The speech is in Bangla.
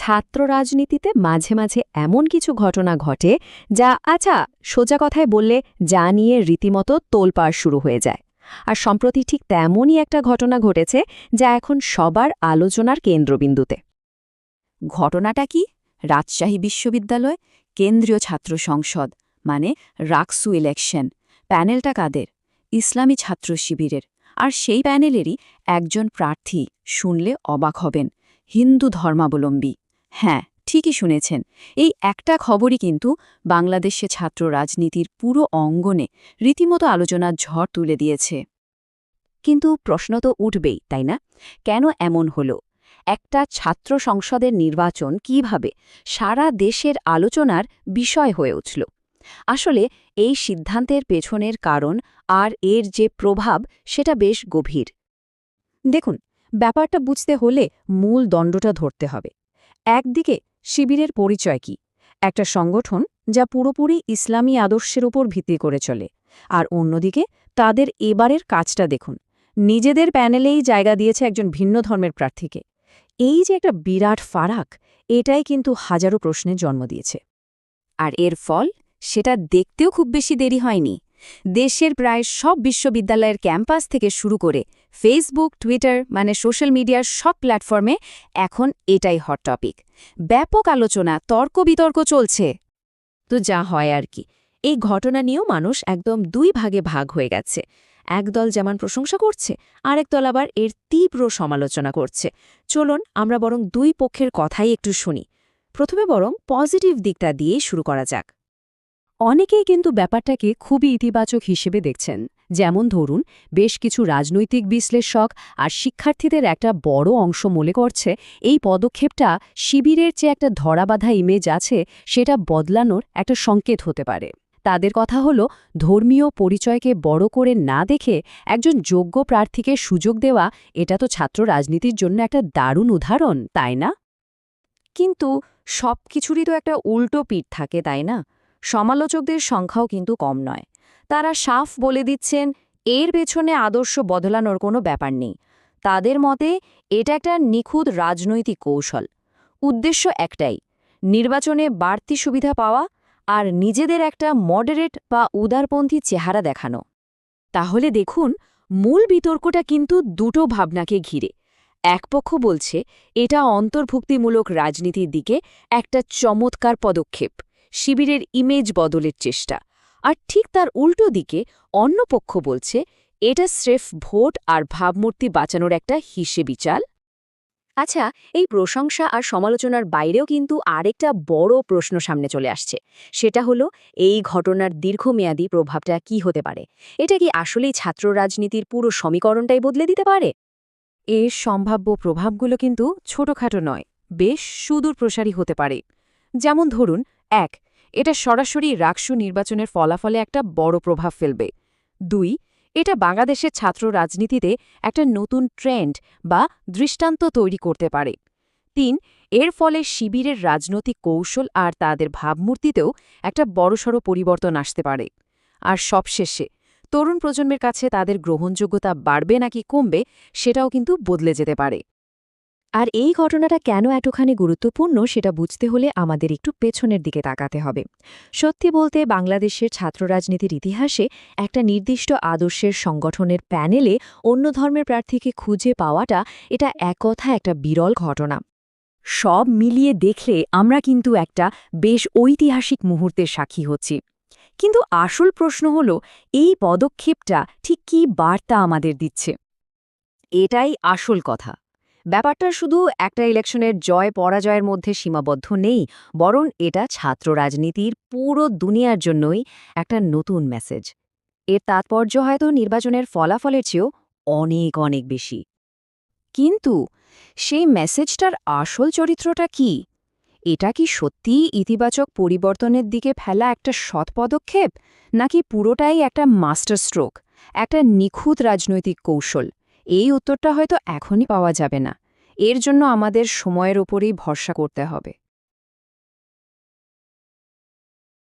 ছাত্র রাজনীতিতে মাঝে মাঝে এমন কিছু ঘটনা ঘটে যা আচ্ছা সোজা কথায় বললে যা নিয়ে রীতিমতো তোলপাড় শুরু হয়ে যায়। আর সম্প্রতি ঠিক তেমনই একটা ঘটনা ঘটেছে যা এখন সবার আলোচনার কেন্দ্রবিন্দুতে। ঘটনাটা কি? রাজশাহী বিশ্ববিদ্যালয়, কেন্দ্রীয় ছাত্র সংসদ মানে রাকসু ইলেকশন। প্যানেলটা কাদের? ইসলামী ছাত্র শিবিরের। আর সেই প্যানেলেরই একজন প্রার্থী শুনলে অবাক হবেন, হিন্দু ধর্মাবলম্বী। হ্যাঁ ঠিকই শুনেছেন। এই একটা খবরই কিন্তু বাংলাদেশে ছাত্র রাজনীতির পুরো অঙ্গনে রীতিমতো আলোচনার ঝড় তুলে দিয়েছে। কিন্তু প্রশ্ন তো উঠবেই, তাই না? কেন এমন হলো? একটা ছাত্র সংসদের নির্বাচন কীভাবে সারা দেশের আলোচনার বিষয় হয়ে উঠল? আসলে এই সিদ্ধান্তের পেছনের কারণ আর এর যে প্রভাব সেটা বেশ গভীর। দেখুন, ব্যাপারটা বুঝতে হলে মূল দণ্ডটা ধরতে হবে। একদিকে শিবিরের পরিচয় কি? একটা সংগঠন যা পুরোপুরি ইসলামী আদর্শের উপর ভিত্তি করে চলে। আর অন্যদিকে তাদের এবারের কাজটা দেখুন। নিজেদের প্যানেলেই জায়গা দিয়েছে একজন ভিন্ন ধর্মের প্রার্থীকে। এই যে একটা বিরাট ফারাক, এটাই কিন্তু হাজারো প্রশ্নের জন্ম দিয়েছে। আর এর ফল, সেটা দেখতেও খুব বেশি দেরি হয়নি। দেশের প্রায় সব বিশ্ববিদ্যালয়ের ক্যাম্পাস থেকে শুরু করে ফেসবুক টুইটার মানে সোশ্যাল মিডিয়ার সব প্ল্যাটফর্মে এখন এটাই হট টপিক ব্যাপক আলোচনা, তর্ক বিতর্ক চলছে। তো যা হয় আর কি। এই ঘটনা নিয়েও মানুষ একদম দুই ভাগে ভাগ হয়ে গেছে। একদল যেমন প্রশংসা করছে আরেক দল আবার এর তীব্র সমালোচনা করছে। চলুন আমরা বরং দুই পক্ষের কথাই একটু শুনি। প্রথমে বরং পজিটিভ দিকটা দিয়েই শুরু করা যাক। অনেকেই কিন্তু ব্যাপারটাকে খুবই ইতিবাচক হিসেবে দেখছেন। যেমন ধরুন, বেশ কিছু রাজনৈতিক বিশ্লেষক আর শিক্ষার্থীদের একটা বড় অংশ মনে করছে, এই পদক্ষেপটা শিবিরের চেয়ে একটা ধরাবাধা ইমেজ আছে, সেটা বদলানোর একটা সংকেত হতে পারে। তাদের কথা হলো, ধর্মীয় পরিচয়কে বড় করে না দেখে একজন যোগ্য প্রার্থীকে সুযোগ দেওয়া, এটা তো ছাত্র রাজনীতির জন্য একটা দারুণ উদাহরণ, তাই না? কিন্তু সব কিছুরই তো একটা উল্টো পিঠ থাকে, তাই না? সমালোচকদের সংখ্যাও কিন্তু কম নয়। তারা সাফ বলে দিচ্ছেন, এর পেছনে আদর্শ বদলানোর কোনো ব্যাপার নেই। তাদের মতে, এটা একটা নিখুঁত রাজনৈতিক কৌশল। উদ্দেশ্য একটাই, নির্বাচনে বাড়তি সুবিধা পাওয়া আর নিজেদের একটা মডারেট বা উদারপন্থী চেহারা দেখানো। তাহলে দেখুন, মূল বিতর্কটা কিন্তু দুটো ভাবনাকে ঘিরে। এক পক্ষ বলছে, এটা অন্তর্ভুক্তিমূলক রাজনীতির দিকে একটা চমৎকার পদক্ষেপ। শিবিরের ইমেজ বদলের চেষ্টা। আর ঠিক তার উল্টো দিকে অন্য পক্ষ বলছে, এটা স্রেফ ভোট আর ভাবমূর্তি বাঁচানোর একটা হিসেবি চাল। আচ্ছা এই প্রশংসা আর সমালোচনার বাইরেও কিন্তু আরেকটা বড় প্রশ্ন সামনে চলে আসছে। সেটা হলো, এই ঘটনার দীর্ঘমেয়াদী প্রভাবটা কি হতে পারে? এটা কি আসলেই ছাত্র রাজনীতির পুরো সমীকরণটাই বদলে দিতে পারে? এর সম্ভাব্য প্রভাবগুলো কিন্তু ছোটখাটো নয়, বেশ সুদূর প্রসারী হতে পারে। যেমন ধরুন এক, এটা সরাসরি রাকসু নির্বাচনের ফলাফলে একটা বড় প্রভাব ফেলবে। দুই, এটা বাংলাদেশের ছাত্র রাজনীতিতে একটা নতুন ট্রেন্ড বা দৃষ্টান্ত তৈরি করতে পারে। তিন, এর ফলে শিবিরের রাজনৈতিক কৌশল আর তাদের ভাবমূর্তিতেও একটা বড়সড় পরিবর্তন আসতে পারে। আর সবশেষে, তরুণ প্রজন্মের কাছে তাদের গ্রহণযোগ্যতা বাড়বে নাকি কমবে সেটাও কিন্তু বদলে যেতে পারে। আর এই ঘটনাটা কেন এতখানি গুরুত্বপূর্ণ সেটা বুঝতে হলে আমাদের একটু পেছনের দিকে তাকাতে হবে। সত্যি বলতে বাংলাদেশের ছাত্র রাজনীতির ইতিহাসে একটা নির্দিষ্ট আদর্শের সংগঠনের প্যানেলে অন্য ধর্মের প্রার্থীকে খুঁজে পাওয়াটা এটা এক কথা একটা বিরল ঘটনা। সব মিলিয়ে দেখলে আমরা কিন্তু একটা বেশ ঐতিহাসিক মুহূর্তের সাক্ষী হচ্ছি। কিন্তু আসল প্রশ্ন হল, এই পদক্ষেপটা ঠিক কী বার্তা আমাদের দিচ্ছে? এটাই আসল কথা। ব্যাপারটা শুধু একটা ইলেকশনের জয় পরাজয়ের মধ্যে সীমাবদ্ধ নেই, বরং এটা ছাত্র রাজনীতির পুরো দুনিয়ার জন্যই একটা নতুন মেসেজ এর তাৎপর্য হয়তো নির্বাচনের ফলাফলের চেয়েও অনেক অনেক বেশি। কিন্তু সেই মেসেজটার আসল চরিত্রটা কি? এটা কি সত্যিই ইতিবাচক পরিবর্তনের দিকে ফেলা একটা সৎ পদক্ষেপ, নাকি পুরোটাই একটা মাস্টার স্ট্রোক একটা নিখুঁত রাজনৈতিক কৌশল? এই উত্তরটা হয়তো এখনই পাওয়া যাবে না। এর জন্য আমাদের সময়ের ওপরেই ভরসা করতে হবে।